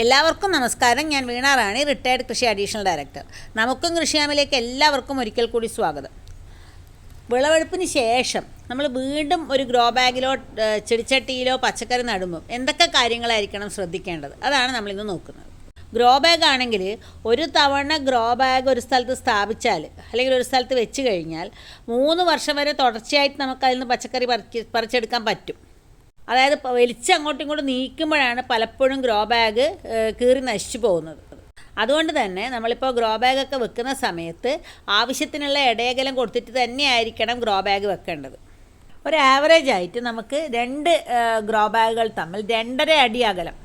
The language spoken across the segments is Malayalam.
എല്ലാവർക്കും നമസ്കാരം. ഞാൻ വീണ റാണി റിട്ടയർഡ് കൃഷി അഡീഷണൽ ഡയറക്ടർ നമുക്കും കൃഷിയാമിലേക്ക് എല്ലാവർക്കും ഒരിക്കൽ കൂടി സ്വാഗതം. വിളവെടുപ്പിന് ശേഷം നമ്മൾ വീണ്ടും ഒരു ഗ്രോ ബാഗിലോ ചെടിച്ചട്ടിയിലോ പച്ചക്കറി നടുമ്പോൾ എന്തൊക്കെ കാര്യങ്ങളായിരിക്കണം ശ്രദ്ധിക്കേണ്ടത്? അതാണ് നമ്മളിന്ന് നോക്കുന്നത്. ഗ്രോ ബാഗ് ആണെങ്കിൽ ഒരു തവണ ഗ്രോ ബാഗ് ഒരു സ്ഥലത്ത് സ്ഥാപിച്ചാൽ അല്ലെങ്കിൽ ഒരു സ്ഥലത്ത് വെച്ച് കഴിഞ്ഞാൽ മൂന്ന് വർഷം വരെ തുടർച്ചയായിട്ട് നമുക്ക് അതിൽ നിന്ന് പച്ചക്കറി പറിച്ച് പറിച്ചെടുക്കാൻ പറ്റും. അതായത് വലിച്ച് അങ്ങോട്ടും ഇങ്ങോട്ടും നീക്കുമ്പോഴാണ് പലപ്പോഴും ഗ്രോ ബാഗ് കീറി നശിച്ചു പോകുന്നത്. അതുകൊണ്ട് തന്നെ നമ്മളിപ്പോൾ ഗ്രോ ബാഗൊക്കെ വെക്കുന്ന സമയത്ത് ആവശ്യത്തിനുള്ള ഇടയകലം കൊടുത്തിട്ട് തന്നെയായിരിക്കണം ഗ്രോ ബാഗ് വെക്കേണ്ടത്. ഒരു ആവറേജ് ആയിട്ട് നമുക്ക് രണ്ട് ഗ്രോ ബാഗുകൾ തമ്മിൽ രണ്ടര അടി അകലം.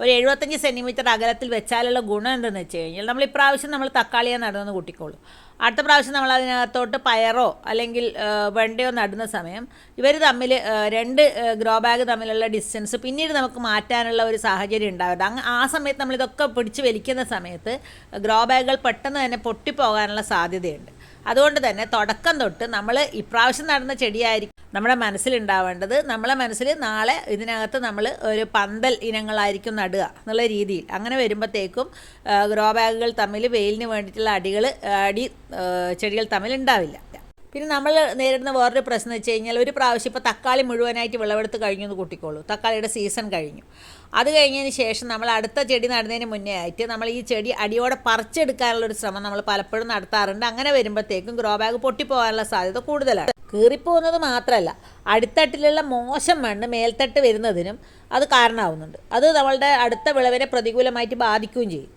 ഒരു എഴുപത്തഞ്ച് സെന്റിമീറ്റർ അകലത്തിൽ വെച്ചാലുള്ള ഗുണം എന്തെന്ന് വെച്ച് കഴിഞ്ഞാൽ നമ്മൾ ഇപ്രാവശ്യം നമ്മൾ തക്കാളിയെ നടന്നു കൂട്ടിക്കോളൂ. അടുത്ത പ്രാവശ്യം നമ്മൾ അതിനകത്തോട്ട് പയറോ അല്ലെങ്കിൽ വെണ്ടയോ നടുന്ന സമയം ഇവർ തമ്മിൽ രണ്ട് ഗ്രോ ബാഗ് തമ്മിലുള്ള ഡിസ്റ്റൻസ് പിന്നീട് നമുക്ക് മാറ്റാനുള്ള ഒരു സാഹചര്യം ഉണ്ടാവരുത്. അങ്ങ് ആ സമയത്ത് നമ്മളിതൊക്കെ പിടിച്ച് വലിക്കുന്ന സമയത്ത് ഗ്രോ ബാഗുകൾ പെട്ടെന്ന് തന്നെ പൊട്ടിപ്പോകാനുള്ള സാധ്യതയുണ്ട്. അതുകൊണ്ട് തന്നെ തുടക്കം തൊട്ട് നമ്മൾ ഇപ്രാവശ്യം നടന്ന ചെടിയായിരിക്കും നമ്മുടെ മനസ്സിലുണ്ടാവേണ്ടത്. നമ്മളെ മനസ്സിൽ നാളെ ഇതിനകത്ത് നമ്മൾ ഒരു പന്തൽ ഇനങ്ങളായിരിക്കും നടുക എന്നുള്ള രീതിയിൽ. അങ്ങനെ വരുമ്പോഴത്തേക്കും ഗ്രോ ബാഗുകൾ തമ്മിൽ വെയിലിന് വേണ്ടിയിട്ടുള്ള അടികൾ അടി ചെടികൾ തമ്മിൽ ഉണ്ടാവില്ല. പിന്നെ നമ്മൾ നേരിടുന്ന വേറൊരു പ്രശ്നം വെച്ച് കഴിഞ്ഞാൽ ഒരു പ്രാവശ്യം ഇപ്പോൾ തക്കാളി മുഴുവനായിട്ട് വിളവെടുത്ത് കഴിഞ്ഞു എന്ന് കൂട്ടിക്കോളൂ. തക്കാളിയുടെ സീസൺ കഴിഞ്ഞു. അത് കഴിഞ്ഞതിന് ശേഷം നമ്മൾ അടുത്ത ചെടി നടുന്നതിന് മുന്നേ ആയിട്ട് നമ്മൾ ഈ ചെടി അടിയോടെ പറിച്ചെടുക്കാനുള്ള ഒരു ശ്രമം നമ്മൾ പലപ്പോഴും നടത്താറുണ്ട്. അങ്ങനെ വരുമ്പോഴത്തേക്കും ഗ്രോ ബാഗ് പൊട്ടിപ്പോകാനുള്ള സാധ്യത കൂടുതലാണ്. കീറിപ്പോകുന്നത് മാത്രമല്ല അടിത്തട്ടിലുള്ള മോശം മണ്ണ് മേൽത്തട്ട് വരുന്നതിനും അത് കാരണമാവുന്നുണ്ട്. അത് നമ്മളുടെ അടുത്ത വിളവിനെ പ്രതികൂലമായിട്ട് ബാധിക്കുകയും ചെയ്യും.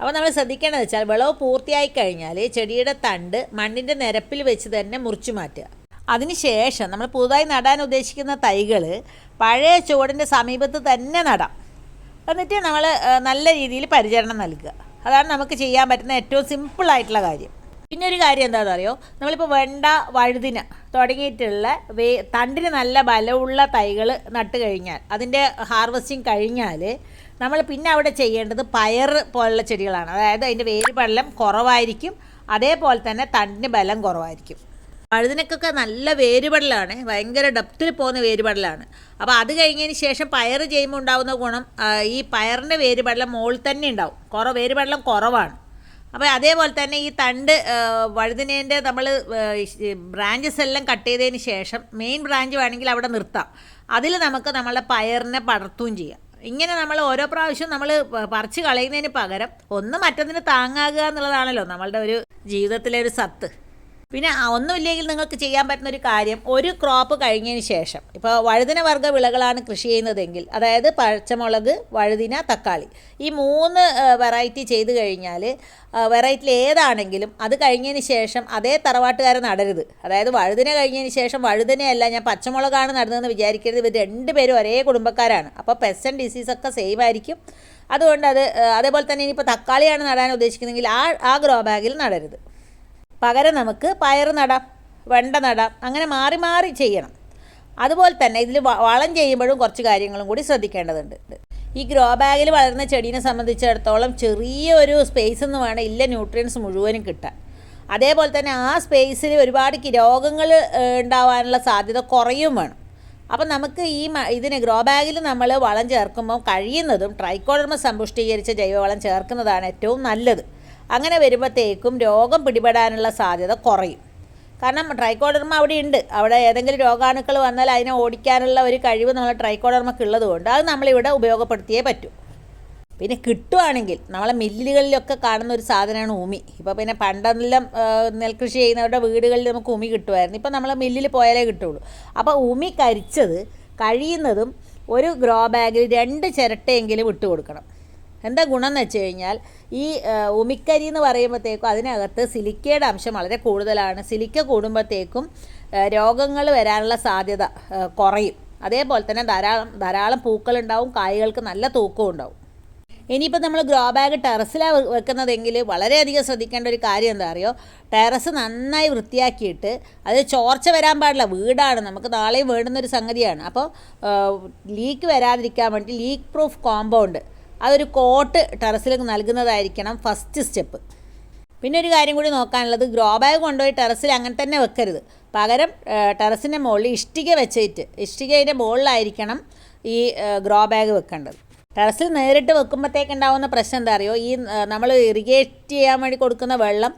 അപ്പോൾ നമ്മൾ ശ്രദ്ധിക്കേണ്ടത് വെച്ചാൽ വിളവ് പൂർത്തിയായി കഴിഞ്ഞാൽ ചെടിയുടെ തണ്ട് മണ്ണിന്റെ നിരപ്പിൽ വെച്ച് തന്നെ മുറിച്ചു മാറ്റുക. അതിനുശേഷം നമ്മൾ പുതുതായി നടാൻ ഉദ്ദേശിക്കുന്ന തൈകൾ പഴയ ചുവടിന്റെ സമീപത്ത് തന്നെ നടാം. എന്നിട്ട് നമ്മൾ നല്ല രീതിയിൽ പരിചരണം നൽകുക. അതാണ് നമുക്ക് ചെയ്യാൻ പറ്റുന്ന ഏറ്റവും സിമ്പിളായിട്ടുള്ള കാര്യം. പിന്നെ ഒരു കാര്യം എന്താണെന്ന് അറിയോ നമ്മളിപ്പോൾ വെണ്ട വഴുതിന തുടങ്ങിയിട്ടുള്ള വേ തണ്ടിന് നല്ല ബലമുള്ള തൈകൾ നട്ട് കഴിഞ്ഞാൽ അതിന്റെ ഹാർവസ്റ്റിംഗ് കഴിഞ്ഞാൽ നമ്മൾ പിന്നെ അവിടെ ചെയ്യേണ്ടത് പയർ പോലുള്ള ചെടികളാണ്. അതായത് അതിന്റെ വേര് പള്ളം കുറവായിരിക്കും. അതേപോലെ തന്നെ തണ്ടിന് ബലം കുറവായിരിക്കും. വഴുതിനക്കൊക്കെ നല്ല വേരുപടലാണ്. ഭയങ്കര ഡെപ്തിൽ പോകുന്ന വേരുപടലാണ്. അപ്പോൾ അത് കഴിഞ്ഞതിന് ശേഷം പയർ ചെയ്യുമ്പോൾ ഉണ്ടാകുന്ന ഗുണം ഈ പയറിന്റെ വേരുപടലം മുകളിൽ തന്നെ ഉണ്ടാവും. കുറവ് വേരുപടലം കുറവാണ്. അപ്പോൾ അതേപോലെ തന്നെ ഈ തണ്ട് വഴുതിനേന്റെ നമ്മൾ ബ്രാഞ്ചസ് എല്ലാം കട്ട് ചെയ്തതിന് ശേഷം മെയിൻ ബ്രാഞ്ച് വേണമെങ്കിൽ അവിടെ നിർത്താം. അതിൽ നമുക്ക് നമ്മളെ പയറിനെ പടർത്തുകയും ചെയ്യാം. ഇങ്ങനെ നമ്മൾ ഓരോ പ്രാവശ്യം നമ്മൾ പറിച്ച് കളയുന്നതിന് പകരം ഒന്ന് മറ്റൊന്നിന് താങ്ങാകുക എന്നുള്ളതാണല്ലോ നമ്മളുടെ ഒരു ജീവിതത്തിലെ ഒരു സത്ത്. പിന്നെ ഒന്നുമില്ലെങ്കിൽ നിങ്ങൾക്ക് ചെയ്യാൻ പറ്റുന്ന ഒരു കാര്യം ഒരു ക്രോപ്പ് കഴിഞ്ഞതിന് ശേഷം. ഇപ്പോൾ വഴുതിന വർഗ വിളകളാണ് കൃഷി ചെയ്യുന്നതെങ്കിൽ അതായത് പച്ചമുളക് വഴുതിന തക്കാളി. ഈ മൂന്ന് വെറൈറ്റി ചെയ്ത് കഴിഞ്ഞാൽ വെറൈറ്റിയിൽ ഏതാണെങ്കിലും അത് കഴിഞ്ഞതിന് ശേഷം അതേ തറവാട്ടുകാരെ നടരുത്. അതായത് വഴുതിന കഴിഞ്ഞതിന് ശേഷം വഴുതിനയല്ല ഞാൻ പച്ചമുളകാണ് നടുന്നതെന്ന് വിചാരിക്കരുത്. ഇവർ രണ്ടുപേരും ഒരേ കുടുംബക്കാരാണ്. അപ്പോൾ ആൻഡ് ഡിസീസൊക്കെ സെയിം ആയിരിക്കും. അതുകൊണ്ട് അത് അതേപോലെ തന്നെ ഇനിയിപ്പോൾ തക്കാളിയാണ് നടാൻ ഉദ്ദേശിക്കുന്നതെങ്കിൽ ആ ആ ഗ്രോ ബാഗിൽ നടരുത്. പകരം നമുക്ക് പയർ നടാം വെണ്ട നടാം അങ്ങനെ മാറി മാറി ചെയ്യണം. അതുപോലെ തന്നെ ഇതിൽ വളം ചെയ്യുമ്പോഴും കുറച്ച് കാര്യങ്ങളും കൂടി ശ്രദ്ധിക്കേണ്ടതുണ്ട്. ഈ ഗ്രോ ബാഗിൽ വളരുന്ന ചെടീനെ സംബന്ധിച്ചിടത്തോളം ചെറിയ ഒരു സ്പേസ് എന്ന് വേണം ഇല്ല ന്യൂട്രിയൻസ് മുഴുവനും കിട്ടാൻ. അതേപോലെ തന്നെ ആ സ്പേസിൽ ഒരുപാട് രോഗങ്ങൾ ഉണ്ടാവാനുള്ള സാധ്യത കുറയും വേണം. അപ്പം നമുക്ക് ഈ ഇതിന് ഗ്രോ ബാഗിൽ നമ്മൾ വളം ചേർക്കുമ്പോൾ കഴിയുന്നതും ട്രൈക്കോഡർമ സമ്പുഷ്ടീകരിച്ച ജൈവവളം ചേർക്കുന്നതാണ് ഏറ്റവും നല്ലത്. അങ്ങനെ വരുമ്പോഴത്തേക്കും രോഗം പിടിപെടാനുള്ള സാധ്യത കുറയും. കാരണം ട്രൈക്കോഡർമ അവിടെ ഉണ്ട്. അവിടെ ഏതെങ്കിലും രോഗാണുക്കൾ വന്നാൽ അതിനെ ഓടിക്കാനുള്ള ഒരു കഴിവ് നമ്മൾ ട്രൈക്കോഡർമക്ക് ഉള്ളതുകൊണ്ട് അത് നമ്മളിവിടെ ഉപയോഗപ്പെടുത്തിയേ പറ്റൂ. പിന്നെ കിട്ടുവാണെങ്കിൽ നമ്മളെ മില്ലുകളിലൊക്കെ കാണുന്ന ഒരു സാധനമാണ് ഉമി. ഇപ്പോൾ പിന്നെ പണ്ടെല്ലാം നെൽകൃഷി ചെയ്യുന്നവരുടെ വീടുകളിൽ നമുക്ക് ഉമി കിട്ടുമായിരുന്നു. ഇപ്പോൾ നമ്മൾ മില്ലിൽ പോയാലേ കിട്ടുള്ളൂ. അപ്പോൾ ഉമി കരിച്ചത് കഴിയുന്നതും ഒരു ഗ്രോ ബാഗിൽ രണ്ട് ചിരട്ടയെങ്കിലും ഇട്ട് കൊടുക്കണം. എന്താ ഗുണം എന്ന് വെച്ച് കഴിഞ്ഞാൽ ഈ ഉമിക്കരി എന്ന് പറയുമ്പോഴത്തേക്കും അതിനകത്ത് സിലിക്കയുടെ അംശം വളരെ കൂടുതലാണ്. സിലിക്ക കൂടുമ്പോഴത്തേക്കും രോഗങ്ങൾ വരാനുള്ള സാധ്യത കുറയും. അതേപോലെ തന്നെ ധാരാളം ധാരാളം പൂക്കളുണ്ടാവും കായ്കൾക്ക് നല്ല തൂക്കവും ഉണ്ടാവും. ഇനിയിപ്പോൾ നമ്മൾ ഗ്രോ ബാഗ് ടെറസിലാണ് വെക്കുന്നതെങ്കിൽ വളരെയധികം ശ്രദ്ധിക്കേണ്ട ഒരു കാര്യം എന്താ അറിയോ? ടെറസ് നന്നായി വൃത്തിയാക്കിയിട്ട് അത് ചോർച്ച വരാൻ പാടില്ല. വീടാണ്. നമുക്ക് നാളെയും വേണ്ടുന്നൊരു സംഗതിയാണ്. അപ്പോൾ ലീക്ക് വരാതിരിക്കാൻ വേണ്ടി ലീക്ക് പ്രൂഫ് കോമ്പൗണ്ട് അതൊരു കോട്ട് ടെറസിലേക്ക് നൽകുന്നതായിരിക്കണം ഫസ്റ്റ് സ്റ്റെപ്പ് പിന്നെ ഒരു കാര്യം കൂടി നോക്കാനുള്ളത് ഗ്രോ ബാഗ് കൊണ്ടുപോയി ടെറസിൽ അങ്ങനെ തന്നെ വെക്കരുത്. പകരം ടെറസിന്റെ മുകളിൽ ഇഷ്ടിക വെച്ചിട്ട് ഇഷ്ടികയുടെ മുകളിലായിരിക്കണം ഈ ഗ്രോ ബാഗ് വെക്കേണ്ടത്. ടെറസിൽ നേരിട്ട് വെക്കുമ്പോഴത്തേക്ക് ഉണ്ടാവുന്ന പ്രശ്നം എന്താ അറിയോ? ഈ നമ്മൾ ഇറിഗേറ്റ് ചെയ്യാൻ വേണ്ടി കൊടുക്കുന്ന വെള്ളം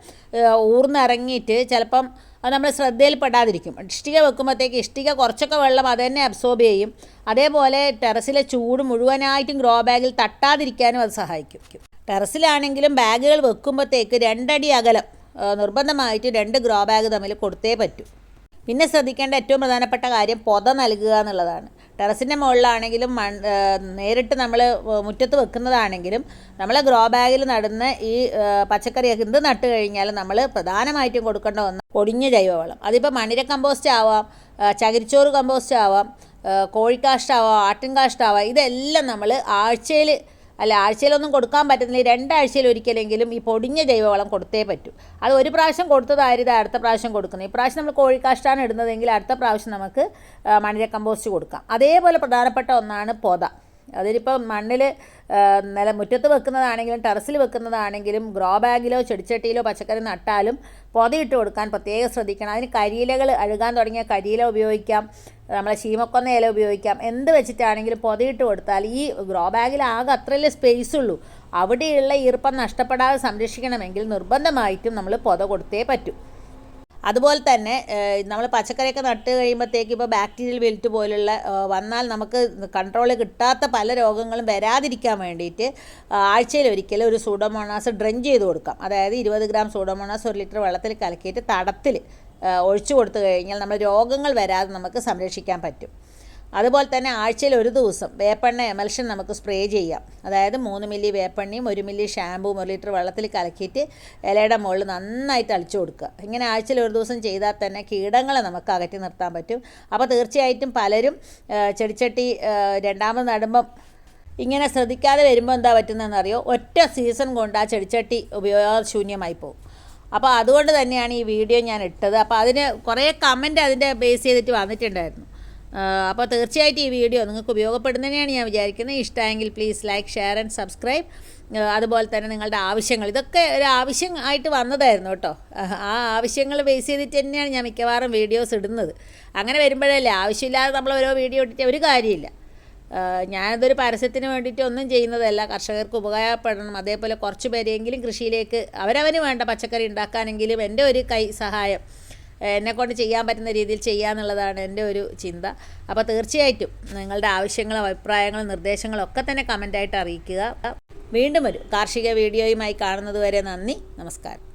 ഊർന്നിറങ്ങിയിട്ട് ചിലപ്പം അത് നമ്മൾ ശ്രദ്ധയിൽപ്പെടാതിരിക്കും. ഇഷ്ടിക വെക്കുമ്പോഴത്തേക്ക് ഇഷ്ടിക കുറച്ചൊക്കെ വെള്ളം അത് തന്നെ അബ്സോർബ് ചെയ്യും. അതേപോലെ ടെറസിലെ ചൂട് മുഴുവനായിട്ടും ഗ്രോ ബാഗിൽ തട്ടാതിരിക്കാനും അത് സഹായിക്കും. ടെറസിലാണെങ്കിലും ബാഗുകൾ വെക്കുമ്പോഴത്തേക്ക് രണ്ടടി അകലം നിർബന്ധമായിട്ട് രണ്ട് ഗ്രോ ബാഗ് തമ്മിൽ കൊടുത്തേ പറ്റൂ. പിന്നെ ശ്രദ്ധിക്കേണ്ട ഏറ്റവും പ്രധാനപ്പെട്ട കാര്യം പൊത നൽകുക എന്നുള്ളതാണ്. ടെറസിന്റെ മുകളിലാണെങ്കിലും മൺ നേരിട്ട് നമ്മൾ മുറ്റത്ത് വെക്കുന്നതാണെങ്കിലും നമ്മൾ ഗ്രോ ബാഗിൽ നടുന്ന ഈ പച്ചക്കറിയൊക്കെ എന്ത് നട്ട് കഴിഞ്ഞാലും നമ്മൾ പ്രധാനമായിട്ടും കൊടുക്കേണ്ട ഒന്ന് പൊടിഞ്ഞ ജൈവവളം. അതിപ്പോൾ മണ്ണിര കമ്പോസ്റ്റ് ആവാം ചകിരിച്ചോറ് കമ്പോസ്റ്റ് ആവാം കോഴിക്കാഷ്ടാവാം ആട്ടിൻകാഷ്ടാവോ ഇതെല്ലാം നമ്മൾ ആഴ്ചയിൽ അല്ല ആഴ്ചയിലൊന്നും കൊടുക്കാൻ പറ്റുന്നില്ല. രണ്ടാഴ്ചയിൽ ഒരിക്കലെങ്കിലും ഈ പൊടിഞ്ഞ ജൈവവളം കൊടുത്തേ പറ്റൂ. അത് ഒരു പ്രാവശ്യം കൊടുത്തതായിരുന്നു അടുത്ത പ്രാവശ്യം കൊടുക്കുന്നത്. ഈ പ്രാവശ്യം നമ്മൾ കോഴിക്കാഷ്ടാണ് ഇടുന്നതെങ്കിൽ അടുത്ത പ്രാവശ്യം നമുക്ക് മണിര കമ്പോസ്റ്റ് കൊടുക്കാം. അതേപോലെ പ്രധാനപ്പെട്ട ഒന്നാണ് പൊത. അതിനിപ്പോൾ മണ്ണിൽ നില മുറ്റത്ത് വെക്കുന്നതാണെങ്കിലും ടെറസിൽ വെക്കുന്നതാണെങ്കിലും ഗ്രോ ബാഗിലോ ചെടിച്ചട്ടിയിലോ പച്ചക്കറി നട്ടാലും പൊതയിട്ട് കൊടുക്കാൻ പ്രത്യേകം ശ്രദ്ധിക്കണം. അതിന് കരിയിലകൾ അഴുകാൻ തുടങ്ങിയ കരിയില ഉപയോഗിക്കാം നമ്മളെ ശീമക്കൊന്ന ഇല ഉപയോഗിക്കാം. എന്ത് വെച്ചിട്ടാണെങ്കിലും പൊതയിട്ട് കൊടുത്താൽ ഈ ഗ്രോ ബാഗിൽ ആകെ അത്രയല്ലേ സ്പേസ് ഉള്ളൂ. അവിടെയുള്ള ഈർപ്പം നഷ്ടപ്പെടാതെ സംരക്ഷിക്കണമെങ്കിൽ നിർബന്ധമായിട്ടും നമ്മൾ പൊത കൊടുത്തേ പറ്റൂ. അതുപോലെ തന്നെ നമ്മൾ പച്ചക്കറിയൊക്കെ നട്ട് കഴിയുമ്പോഴത്തേക്ക് ഇപ്പോൾ ബാക്ടീരിയൽ വെൽറ്റ് പോലുള്ള വന്നാൽ നമുക്ക് കൺട്രോൾ കിട്ടാത്ത പല രോഗങ്ങളും വരാതിരിക്കാൻ വേണ്ടിയിട്ട് ആഴ്ചയിൽ ഒരിക്കലും ഒരു സൂഡോമോണാസ് ഡ്രെൻ ചെയ്ത് കൊടുക്കാം. അതായത് ഇരുപത് ഗ്രാം സൂഡോമോണാസ് ഒരു ലിറ്റർ വെള്ളത്തിൽ കലക്കിയിട്ട് തടത്തിൽ ഒഴിച്ചു കൊടുത്തു കഴിഞ്ഞാൽ നമ്മൾ രോഗങ്ങൾ വരാതെ നമുക്ക് സംരക്ഷിക്കാൻ പറ്റും. അതുപോലെ തന്നെ ആഴ്ചയിൽ ഒരു ദിവസം വേപ്പെണ്ണ എമൽഷൻ നമുക്ക് സ്പ്രേ ചെയ്യാം. അതായത് മൂന്ന് മില്ലി വേപ്പെണ്ണയും ഒരു മില്ലി ഷാമ്പുവും ഒരു ലിറ്റർ വെള്ളത്തിൽ കലക്കിയിട്ട് ഇലയുടെ മുകളിൽ നന്നായിട്ട് അളിച്ചു കൊടുക്കുക. ഇങ്ങനെ ആഴ്ചയിൽ ഒരു ദിവസം ചെയ്താൽ തന്നെ കീടങ്ങളെ നമുക്ക് അകറ്റി നിർത്താൻ പറ്റും. അപ്പോൾ തീർച്ചയായിട്ടും പലരും ചെടിച്ചട്ടി രണ്ടാമത് നടുമ്പം ഇങ്ങനെ ശ്രദ്ധിക്കാതെ വരുമ്പോൾ എന്താ പറ്റുന്നതെന്നറിയോ ഒറ്റ സീസൺ കൊണ്ട് ആ ചെടിച്ചട്ടി ഉപയോഗശൂന്യമായി പോകും. അപ്പോൾ അതുകൊണ്ട് തന്നെയാണ് ഈ വീഡിയോ ഞാൻ ഇട്ടത്. അപ്പോൾ അതിന് കുറേ കമന്റ് അതിന്റെ ബേസ് ചെയ്തിട്ട് വന്നിട്ടുണ്ടായിരുന്നു. അപ്പോൾ തീർച്ചയായിട്ടും ഈ വീഡിയോ നിങ്ങൾക്ക് ഉപയോഗപ്പെടുന്നതിനെയാണ് ഞാൻ വിചാരിക്കുന്നത്. ഇഷ്ടമെങ്കിൽ please like share and subscribe അതുപോലെ തന്നെ നിങ്ങളുടെ ആവശ്യങ്ങൾ. ഇതൊക്കെ ഒരു ആവശ്യം ആയിട്ട് വന്നതായിരുന്നു കേട്ടോ. ആ ആവശ്യങ്ങൾ ബേസ് ചെയ്തിട്ട് തന്നെയാണ് ഞാൻ മിക്കവാറും വീഡിയോസ് ഇടുന്നത്. അങ്ങനെ വരുമ്പോഴല്ലേ ആവശ്യമില്ലാതെ നമ്മൾ ഓരോ വീഡിയോ ഇട്ടിട്ട് ഒരു കാര്യമില്ല. ഞാനതൊരു പരസ്യത്തിന് വേണ്ടിയിട്ട് ഒന്നും ചെയ്യുന്നതല്ല. കർഷകർക്ക് ഉപകാരപ്പെടണം. അതേപോലെ കുറച്ച് പേരെങ്കിലും കൃഷിയിലേക്ക് അവരവന് വേണ്ട പച്ചക്കറി ഉണ്ടാക്കാനെങ്കിലും എന്റെ ഒരു കൈ സഹായം എന്നെ കൊണ്ട് ചെയ്യാൻ പറ്റുന്ന രീതിയിൽ ചെയ്യാന്നുള്ളതാണ് എന്റെ ഒരു ചിന്ത. അപ്പോൾ തീർച്ചയായിട്ടും നിങ്ങളുടെ ആവശ്യങ്ങളും അഭിപ്രായങ്ങളും നിർദ്ദേശങ്ങളും ഒക്കെ തന്നെ കമന്റായിട്ട് അറിയിക്കുക. വീണ്ടും ഒരു കാർഷിക വീഡിയോയുമായി കാണുന്നത് വരെ നന്ദി. നമസ്കാരം.